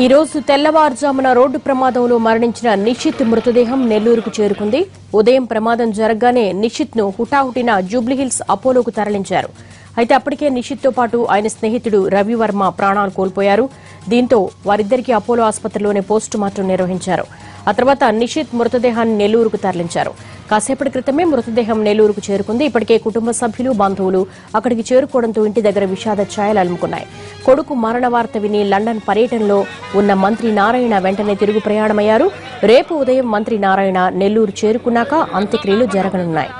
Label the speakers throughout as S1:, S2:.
S1: ఈ రోజు తెల్లవారుజామున రోడ్డు ప్రమాదంలో మరణించిన నిషిత్ మృతదేహం నెల్లూరుకు చేరుకుంది. ఉదయం ప్రమాదం జరగగానే నిషిత్ను హుటాహుటిన జూబ్లీహిల్స్ అపోలోకు తరలించారు. అయితే అప్పటికే నిషిత్తో పాటు ఆయన స్నేహితుడు రవివర్మ ప్రాణాలు కోల్పోయారు. దీంతో వారిద్దరికీ అపోలో ఆసుపత్రిలోనే పోస్టు మార్టం నిర్వహించారు. ఆ తర్వాత నిషిత్ మృతదేహాన్ని నెల్లూరుకు తరలించారు. కాసేపటి క్రితమే మృతదేహం నెల్లూరుకు చేరుకుంది. ఇప్పటికే కుటుంబ సభ్యులు బంధువులు అక్కడికి చేరుకోవడంతో ఇంటి దగ్గర విషాద ఛాయలు అలుముకున్నాయి. కొడుకు మరణ వార్త విని లండన్ పర్యటనలో ఉన్న మంత్రి నారాయణ వెంటనే తిరుగు ప్రయాణమయ్యారు. రేపు ఉదయం మంత్రి నారాయణ నెల్లూరు చేరుకున్నాక అంత్యక్రియలు జరగనున్నాయి.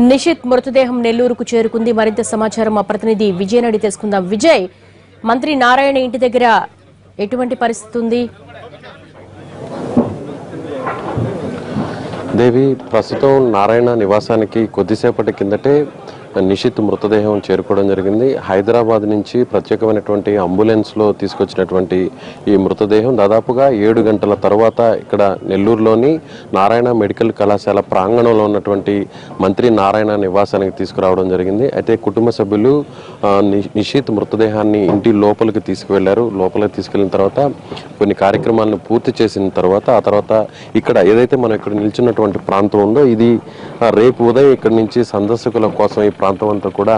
S1: నిషిత్ మృతదేహం నెల్లూరుకు చేరుకుంది. మరింత సమాచారం మా ప్రతినిధి విజయ్ నడి తెలుసుకుందాం. విజయ్ మంత్రి నారాయణ ఇంటి దగ్గర ఎటువంటి పరిస్థితి ఉంది?
S2: దేవి ప్రస్తుతం నారాయణ నివాసానికి కొద్దిసేపటి కిందటే నిషిత్ మృతదేహం చేరుకోవడం జరిగింది. హైదరాబాద్ నుంచి ప్రత్యేకమైనటువంటి అంబులెన్స్లో తీసుకొచ్చినటువంటి ఈ మృతదేహం దాదాపుగా ఏడు గంటల తర్వాత ఇక్కడ నెల్లూరులోని నారాయణ మెడికల్ కళాశాల ప్రాంగణంలో ఉన్నటువంటి మంత్రి నారాయణ నివాసానికి తీసుకురావడం జరిగింది. అయితే కుటుంబ సభ్యులు ని- నిషిత్ మృతదేహాన్ని ఇంటి లోపలికి తీసుకువెళ్ళారు. లోపలికి తీసుకెళ్ళిన తర్వాత కొన్ని కార్యక్రమాలను పూర్తి చేసిన తర్వాత ఆ తర్వాత ఇక్కడ ఏదైతే మనం ఇక్కడ నిల్చున్నటువంటి ప్రాంతం ఉందో ఇది రేపు ఉదయం ఇక్కడ నుంచి సందర్శకుల కోసం ఈ ప్రాంతం అంతా కూడా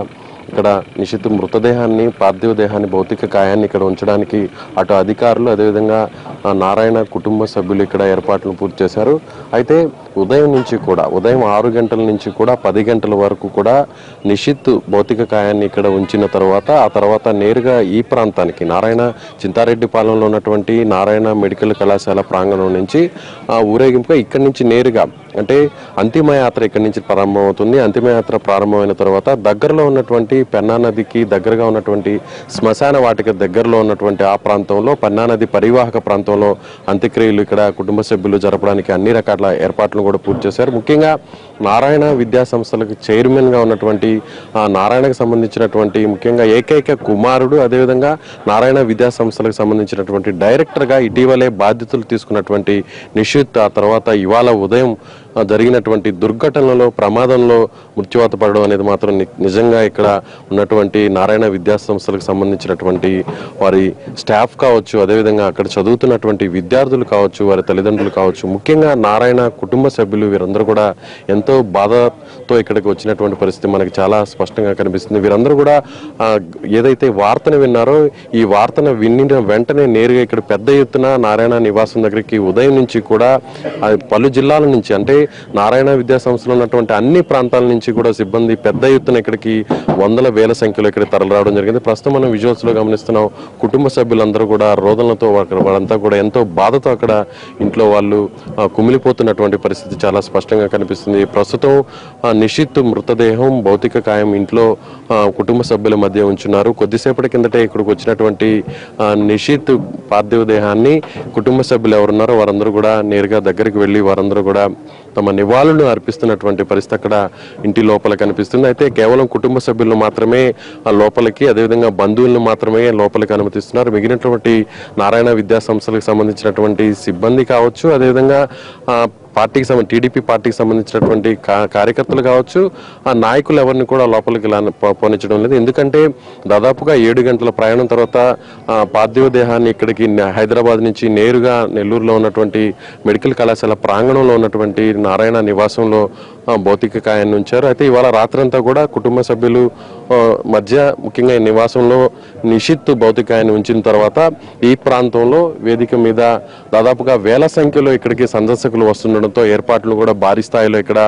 S2: ఇక్కడ నిషిత్ మృతదేహాన్ని పార్థివ దేహాన్ని భౌతిక కాయాన్ని ఇక్కడ ఉంచడానికి అటు అధికారులు అదేవిధంగా నారాయణ కుటుంబ సభ్యులు ఇక్కడ ఏర్పాట్లు పూర్తి చేశారు. అయితే ఉదయం నుంచి కూడా ఉదయం ఆరు గంటల నుంచి కూడా పది గంటల వరకు కూడా నిషిత్ భౌతిక కాయాన్ని ఇక్కడ ఉంచిన తర్వాత ఆ తర్వాత నేరుగా ఈ ప్రాంతానికి నారాయణ చింతారెడ్డిపాలెంలో ఉన్నటువంటి నారాయణ మెడికల్ కళాశాల ప్రాంగణం నుంచి ఊరేగింపుగా ఇక్కడి నుంచి నేరుగా అంటే అంతిమయాత్ర ఇక్కడి నుంచి ప్రారంభమవుతుంది. అంతిమయాత్ర ప్రారంభమైన తర్వాత దగ్గరలో ఉన్నటువంటి పెన్నా నదికి దగ్గరగా ఉన్నటువంటి శ్మశాన వాటిక దగ్గరలో ఉన్నటువంటి ఆ ప్రాంతంలో పెన్నా నది పరివాహక ప్రాంతంలో అంత్యక్రియలు ఇక్కడ కుటుంబ సభ్యులు జరపడానికి అన్ని రకాల ఏర్పాట్లు కూడా పూర్తి చేశారు. ముఖ్యంగా నారాయణ విద్యా సంస్థలకు ఉన్నటువంటి ఆ నారాయణకు సంబంధించినటువంటి ముఖ్యంగా ఏకైక కుమారుడు అదేవిధంగా నారాయణ విద్యా సంస్థలకు సంబంధించినటువంటి డైరెక్టర్గా ఇటీవలే బాధ్యతలు తీసుకున్నటువంటి నిషిత్ ఆ తర్వాత ఇవాళ ఉదయం జరిగినటువంటి దుర్ఘటనలో ప్రమాదంలో మృత్యువాత పడడం అనేది మాత్రం ని- నిజంగా ఇక్కడ ఉన్నటువంటి నారాయణ విద్యా సంస్థలకు సంబంధించినటువంటి వారి స్టాఫ్ కావచ్చు అదేవిధంగా అక్కడ చదువుతున్నటువంటి విద్యార్థులు కావచ్చు వారి తల్లిదండ్రులు కావచ్చు ముఖ్యంగా నారాయణ కుటుంబ సభ్యులు వీరందరూ కూడా ఎంతో బాధతో ఇక్కడికి వచ్చినటువంటి పరిస్థితి మనకి చాలా స్పష్టంగా కనిపిస్తుంది. వీరందరూ కూడా ఏదైతే వార్తను విన్నారో ఈ వార్తను విన్న వెంటనే నేరుగా ఇక్కడ పెద్ద ఎత్తున నారాయణ నివాసం దగ్గరికి ఉదయం నుంచి కూడా పలు జిల్లాల నుంచి అంటే నారాయణ విద్యా సంస్థలో ఉన్నటువంటి అన్ని ప్రాంతాల నుంచి కూడా సిబ్బంది పెద్ద ఎత్తున ఇక్కడికి వందల వేల సంఖ్యలో ఇక్కడ తరలిరావడం జరిగింది. ప్రస్తుతం మనం విజువల్స్లో గమనిస్తున్నాం కుటుంబ సభ్యులందరూ కూడా రోదనలతో వాళ్ళంతా కూడా ఎంతో బాధతో అక్కడ ఇంట్లో వాళ్ళు కుమిలిపోతున్నటువంటి పరిస్థితి చాలా స్పష్టంగా కనిపిస్తుంది. ప్రస్తుతం ఆ, నిషిత్ మృతదేహం భౌతిక కాయం ఇంట్లో కుటుంబ సభ్యుల మధ్య ఉంచున్నారు. కొద్దిసేపటి కిందటే ఇక్కడికి వచ్చినటువంటి నిషిత్ పార్థివ దేహాన్ని కుటుంబ సభ్యులు ఎవరున్నారో వారందరూ కూడా నేరుగా దగ్గరికి వెళ్ళి వారందరూ కూడా తమ నివాళులను అర్పిస్తున్నటువంటి పరిస్థితి అక్కడ ఇంటి లోపల కనిపిస్తుంది. అయితే కేవలం కుటుంబ సభ్యులను మాత్రమే ఆ లోపలికి అదేవిధంగా బంధువులను మాత్రమే లోపలికి అనుమతిస్తున్నారు. మిగిలినటువంటి నారాయణ విద్యా సంస్థలకు సంబంధించినటువంటి సిబ్బంది కావచ్చు అదేవిధంగా పార్టీకి సంబంధించి టీడీపీ పార్టీకి సంబంధించినటువంటి కార్యకర్తలు కావచ్చు ఆ నాయకులు ఎవరిని కూడా లోపలికి పోనించడం లేదు. ఎందుకంటే దాదాపుగా ఏడు గంటల ప్రయాణం తర్వాత పార్థివ దేహాన్ని ఇక్కడికి హైదరాబాద్ నుంచి నేరుగా నెల్లూరులో ఉన్నటువంటి మెడికల్ కళాశాల ప్రాంగణంలో ఉన్నటువంటి నారాయణ నివాసంలో భౌతిక కాయాన్ని ఉంచారు. అయితే ఇవాళ రాత్రంతా కూడా కుటుంబ సభ్యులు మధ్య ముఖ్యంగా ఈ నివాసంలో నిషిత్ భౌతికాయాన్ని ఉంచిన తర్వాత ఈ ప్రాంతంలో వేదిక మీద దాదాపుగా వేల సంఖ్యలో ఇక్కడికి సందర్శకులు వస్తుండడంతో ఏర్పాట్లు కూడా భారీ స్థాయిలో ఇక్కడ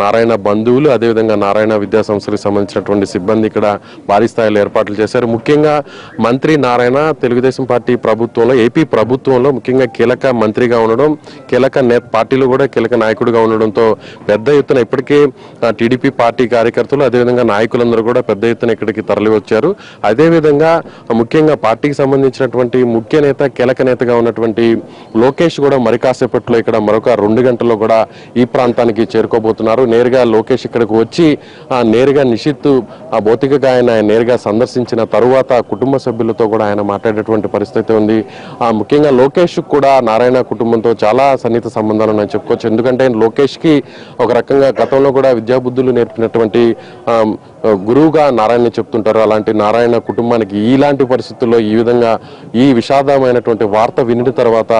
S2: నారాయణ బంధువులు అదేవిధంగా నారాయణ విద్యా సంస్థలకు సంబంధించినటువంటి సిబ్బంది ఇక్కడ భారీ స్థాయిలో ఏర్పాట్లు చేశారు. ముఖ్యంగా మంత్రి నారాయణ తెలుగుదేశం పార్టీ ప్రభుత్వంలో ఏపీ ప్రభుత్వంలో ముఖ్యంగా కీలక మంత్రిగా ఉండడం కీలక నే పార్టీలో కూడా కీలక నాయకుడిగా ఉండడంతో పెద్ద ఎత్తున ఇప్పటికే టీడీపీ పార్టీ కార్యకర్తలు అదేవిధంగా నాయకులందరూ కూడా పెద్ద ఎత్తున ఇక్కడికి తరలి వచ్చారు అదేవిధంగా ముఖ్యంగా పార్టీకి సంబంధించినటువంటి ముఖ్య నేత కీలక నేతగా ఉన్నటువంటి లోకేష్ కూడా మరి కాసేపట్లో ఇక్కడ మరొక రెండు గంటల్లో కూడా ఈ ప్రాంతానికి చేరుకు చేరుకోబోతున్నారు. నేరుగా లోకేష్ ఇక్కడికి వచ్చి ఆ, నేరుగా నిషిత్ ఆ భౌతిక గాయన ఆయన నేరుగా సందర్శించిన తరువాత కుటుంబ సభ్యులతో కూడా ఆయన మాట్లాడేటువంటి పరిస్థితి ఉంది. ఆ, ముఖ్యంగా లోకేష్ కూడా నారాయణ కుటుంబంతో చాలా సన్నిహిత సంబంధాలు ఉన్నాయని చెప్పుకోవచ్చు. ఎందుకంటే లోకేష్కి ఒక రకంగా గతంలో కూడా విద్యాబుద్ధులు నేర్పినటువంటి గురువుగా నారాయణ చెప్తుంటారు. అలాంటి నారాయణ కుటుంబానికి ఇలాంటి పరిస్థితుల్లో ఈ విధంగా ఈ విషాదమైనటువంటి వార్త వినిన తర్వాత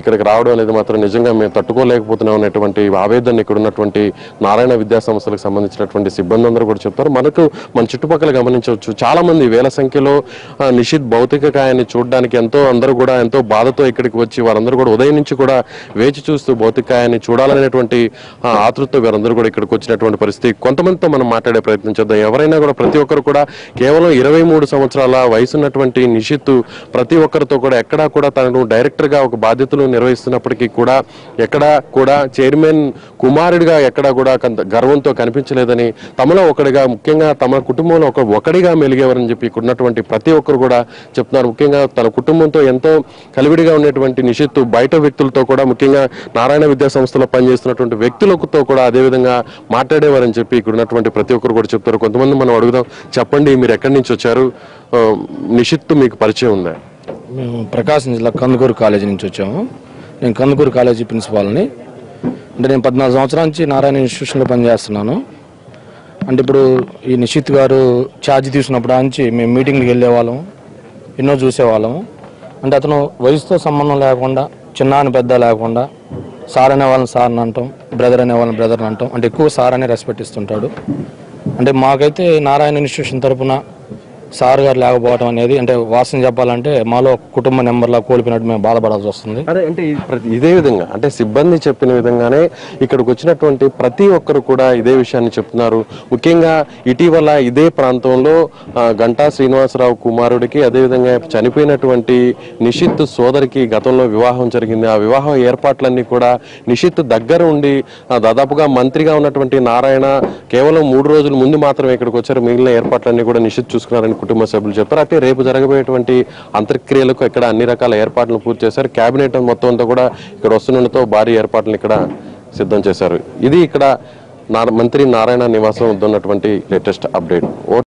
S2: ఇక్కడికి రావడం అనేది మాత్రం నిజంగా మేము తట్టుకోలేకపోతున్నాం అనేటువంటి ఆవేదన ఇక్కడ ఉన్నటువంటి నారాయణ విద్యా సంస్థలకు సంబంధించినటువంటి సిబ్బంది అందరూ కూడా చెప్తారు. మనకు మన చుట్టుపక్కల గమనించవచ్చు. చాలా మంది వేల సంఖ్యలో నిషిద్ నిషిత్ భౌతిక కాయాన్ని చూడడానికి ఎంతో అందరూ కూడా ఎంతో బాధతో ఇక్కడికి వచ్చి వారందరూ కూడా ఉదయం నుంచి కూడా వేచి చూస్తూ భౌతిక కాయాన్ని చూడాలనేటువంటి ఆతృత్వ వీరందరూ కూడా ఇక్కడికి వచ్చినటువంటి పరిస్థితి. కొంతమందితో మనం మాట్లాడే ప్రయత్నం చేద్దాం. ఎవరైనా కూడా ప్రతి ఒక్కరు కూడా కేవలం ఇరవై మూడు సంవత్సరాల వయసు ఉన్నటువంటి నిషిత్ ప్రతి ఒక్కరితో కూడా ఎక్కడా కూడా తనను డైరెక్టర్గా ఒక బాధ్యతలు నిర్వహిస్తున్నప్పటికీ కూడా ఎక్కడా కూడా చైర్మన్ కుమారుడిగా ఎక్కడా కూడా గర్వంతో కనిపించలేదని తమలో ఒకడిగా ముఖ్యంగా తమ కుటుంబంలో ఒక ఒకడిగా మెలిగేవారని చెప్పి ఉన్నటువంటి ప్రతి ఒక్కరు కూడా చెప్తున్నారు. ముఖ్యంగా తన కుటుంబంతో ఎంతో కలివిడిగా ఉన్నటువంటి నిషిత్ బయట వ్యక్తులతో కూడా ముఖ్యంగా నారాయణ విద్యా సంస్థలో పనిచేస్తున్నటువంటి వ్యక్తులతో కూడా అదే విధంగా మాట్లాడేవారని చెప్పి ఇక్కడ ఉన్నటువంటి ప్రతి ఒక్కరు కూడా చెప్తారు కొంతమంది మనం అడుగుదాం చెప్పండి మీరు ఎక్కడి నుంచి వచ్చారు? నిషిత్ మీకు పరిచయం ఉందా?
S3: మేము ప్రకాశం జిల్లా కందుకూరు కాలేజీ నుంచి వచ్చాము. నేను కందుకూరు కాలేజీ ప్రిన్సిపాల్ని. అంటే నేను పద్నాలుగు సంవత్సరాల నుంచి నారాయణ ఇన్స్టిట్యూషన్లో పనిచేస్తున్నాను. అంటే ఇప్పుడు ఈ నిషిత్ గారు ఛార్జ్ తీసుకున్నప్పుడు నుంచి మేము మీటింగ్కి వెళ్ళేవాళ్ళం ఎన్నో చూసేవాళ్ళము అంటే అతను వయసుతో సంబంధం లేకుండా చిన్న అని పెద్ద లేకుండా సార్ అనే వాళ్ళని సార్ అని అంటాం బ్రదర్ అనే వాళ్ళని బ్రదర్ అని అంటాం. అంటే ఎక్కువ సార్ అనే రెస్పెక్ట్ ఇస్తుంటాడు. అంటే మాకైతే నారాయణ ఇన్స్టిట్యూషన్ తరపున సార్ గారు లేకపోవడం అనేది అంటే వాసన చెప్పాలంటే మాలో కుటుంబ నెంబర్లా కోల్పోయినట్టు మేము బాధపడాల్సి వస్తుంది.
S2: అదే అంటే ఇదే విధంగా అంటే సిబ్బంది చెప్పిన విధంగానే ఇక్కడికి వచ్చినటువంటి ప్రతి ఒక్కరు కూడా ఇదే విషయాన్ని చెప్తున్నారు. ముఖ్యంగా ఇటీవల ఇదే ప్రాంతంలో గంటా శ్రీనివాసరావు కుమారుడికి అదేవిధంగా చనిపోయినటువంటి నిషిత్ సోదరికి గతంలో వివాహం జరిగింది. ఆ వివాహ ఏర్పాట్లన్నీ కూడా నిషిత్ దగ్గర ఉండి దాదాపుగా మంత్రిగా ఉన్నటువంటి నారాయణ కేవలం మూడు రోజుల ముందు మాత్రమే ఇక్కడికి వచ్చారు మిగిలిన ఏర్పాట్లన్నీ కూడా నిషిత్ చూసుకున్నారని కుటుంబ సభ్యులు చెప్పారు. అయితే రేపు జరగబోయేటువంటి అంత్యక్రియలకు ఇక్కడ అన్ని రకాల ఏర్పాట్లను పూర్తి చేశారు. కేబినెట్ మొత్తం అంతా కూడా ఇక్కడ వస్తుండటంతో భారీ ఏర్పాట్లను ఇక్కడ సిద్ధం చేశారు. ఇది ఇక్కడ మంత్రి నారాయణ నివాసం ఉన్నటువంటి లేటెస్ట్ అప్డేట్.